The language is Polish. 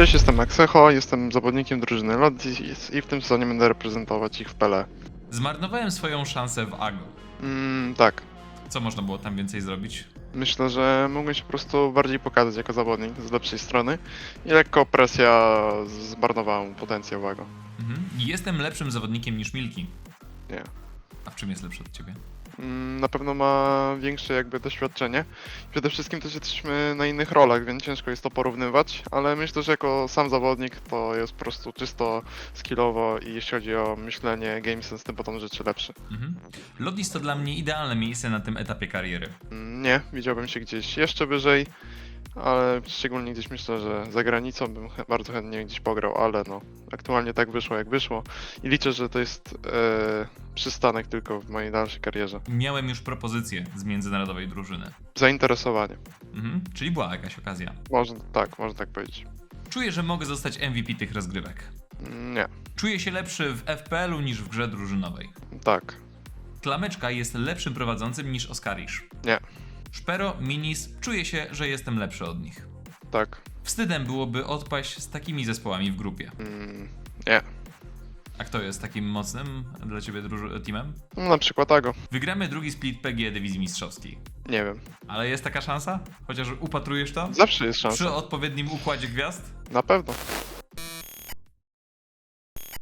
Cześć, jestem Maxecho, jestem zawodnikiem drużyny Lodzi i w tym sezonie będę reprezentować ich w Pele. Zmarnowałem swoją szansę w AGO. Mm, tak. Co można było tam więcej zrobić? Myślę, że mogłem się po prostu bardziej pokazać jako zawodnik z lepszej strony i lekko presja zmarnowała mu potencjał Wago. Mhm. Jestem lepszym zawodnikiem niż Milki. Nie. A w czym jest lepszy od ciebie? Mm, Na pewno ma większe jakby doświadczenie. Przede wszystkim też jesteśmy na innych rolach, więc ciężko jest to porównywać, ale myślę, że jako sam zawodnik to jest po prostu czysto skillowo i jeśli chodzi o myślenie, game sense, tym potem rzeczy lepszy. Mhm. Lodis to dla mnie idealne miejsce na tym etapie kariery. Mm, Nie, widziałbym się gdzieś jeszcze wyżej, ale szczególnie gdzieś myślę, że za granicą bym bardzo chętnie gdzieś pograł, ale no, aktualnie tak wyszło jak wyszło i liczę, że to jest e, przystanek tylko w mojej dalszej karierze. Miałem już propozycję z międzynarodowej drużyny. Zainteresowanie. Mhm. Czyli była jakaś okazja. Można tak, można tak powiedzieć. Czuję, że mogę zostać MVP tych rozgrywek. Nie, Czuję się lepszy w FPL-u niż w grze drużynowej. tak, Klameczka jest lepszym prowadzącym niż Oskarisz. nie, Szpero, Minis, czuję się, że jestem lepszy od nich. tak, Wstydem byłoby odpaść z takimi zespołami w grupie. mm, nie. A kto jest takim mocnym dla ciebie druż- teamem? No, na przykład Ago. Wygramy drugi split PG dywizji mistrzowskiej. Nie wiem. Ale jest taka szansa? Chociaż upatrujesz to? Zawsze jest szansa. Przy odpowiednim układzie gwiazd? Na pewno.